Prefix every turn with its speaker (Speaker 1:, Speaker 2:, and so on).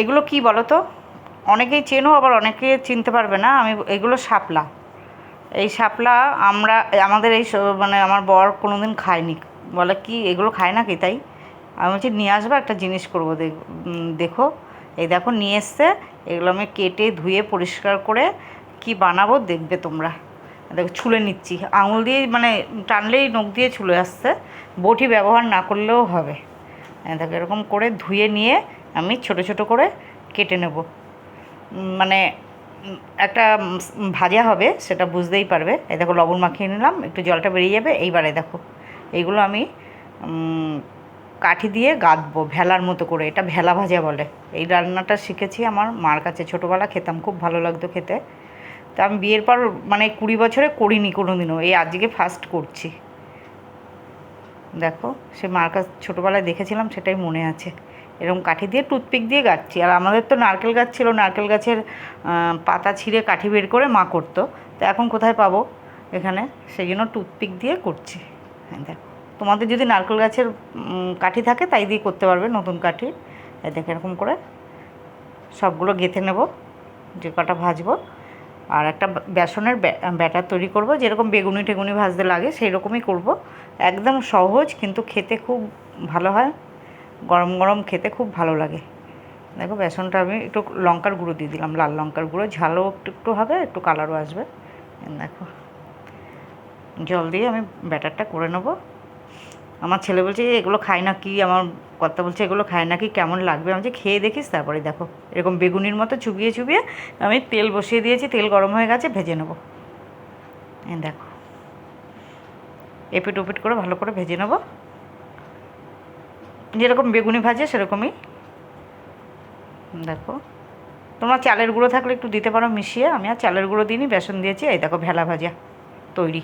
Speaker 1: এগুলো কি বলো তো অনেকেই চেনো, আবার অনেকে চিনতে পারবে না। আমি এগুলো শাপলা। এই শাপলা আমরা, আমাদের এই মানে আমার বর কোনোদিন খায়নি। বলে, কি, এগুলো খায় না কি তাই? আমি বলছি, নিয়ে আসব, একটা জিনিস করব, দেখ এই দেখো, নিয়ে এসছে। এগুলো আমি কেটে, ধুয়ে, পরিষ্কার করে কি বানাবো দেখবে তোমরা। দেখো, ছুলে নিচ্ছি। আঙুল দিয়ে মানে টানলেই নখ দিয়ে ছুলে আসছে। বটি ব্যবহার না করলেও হবে। দেখো, এরকম করে ধুয়ে নিয়ে আমি ছোট ছোট করে কেটে নেব। মানে একটা ভাজা হবে, সেটা বুঝতেই পারবে। এই দেখো, লবণ মাখিয়ে নিলাম, একটু জলটা বেরিয়ে যাবে। এইবারে দেখো, এইগুলো আমি কাঠি দিয়ে গাঁথবো ভেলার মতো করে, এটা ভেলা ভাজা বলে। এই রান্নাটা শিখেছি আমার মার কাছে ছোটোবেলা, খেতাম, খুব ভালো লাগতো খেতে। তা আমি বিয়ের পর মানে কুড়ি বছরে করিনি কোনো দিনও এই আজকে ফার্স্ট করছি। দেখো, সে মার কাছে, ছোটোবেলায় দেখেছিলাম, সেটাই মনে আছে। এরকম কাঠি দিয়ে টুথপিক দিয়ে গাচ্ছি। আর আমাদের তো নারকেল গাছ ছিল, নারকেল গাছের পাতা ছিঁড়ে কাঠি বের করে মা করতো। তো এখন কোথায় পাবো এখানে? সেই জন্য টুথপিক দিয়ে করছি। হ্যাঁ দেখো, তোমাদের যদি নারকেল গাছের কাঠি থাকে তাই দিয়ে করতে পারবে নতুন কাঠি। দেখো, এরকম করে সবগুলো গেঁথে নেব, যে কটা ভাজবো। আর একটা বেসনের ব্য- ব্যাটার তৈরি করব, যেরকম বেগুনি টেগুনি ভাজতে লাগে সেই রকমই করব। একদম সহজ, কিন্তু খেতে খুব ভালো হয়। গরম গরম খেতে খুব ভালো লাগে। দেখো বেসনটা আমি একটু লঙ্কার গুঁড়ো দিয়ে দিলাম লাল লঙ্কার গুঁড়ো। ঝালও একটু একটু হবে একটু কালারও আসবে। দেখো জল দিয়ে আমি ব্যাটারটা করে নেব। আমার ছেলে বলছে "এ, এগুলো খায় না কি? আমার কর্তা বলছে এগুলো খায় না কি? কেমন লাগবে? আমি যে খেয়ে দেখিস তারপরে দেখো। এরকম বেগুনির মতো চুবিয়ে চুবিয়ে আমি তেল বসিয়ে দিয়েছি তেল গরম হয়ে গেছে ভেজে নেব। দেখো এপিট ওপিট করে ভালো করে ভেজে নেব। যেরকম বেগুনি ভাজে, সেরকমই। দেখো, তোমরা চালের গুঁড়ো থাকলে একটু দিতে পারো, মিশিয়ে। আমি আর চালের গুঁড়ো দিইনি, বেসন দিয়েছি। এই দেখো, ভেলা ভাজা তৈরি।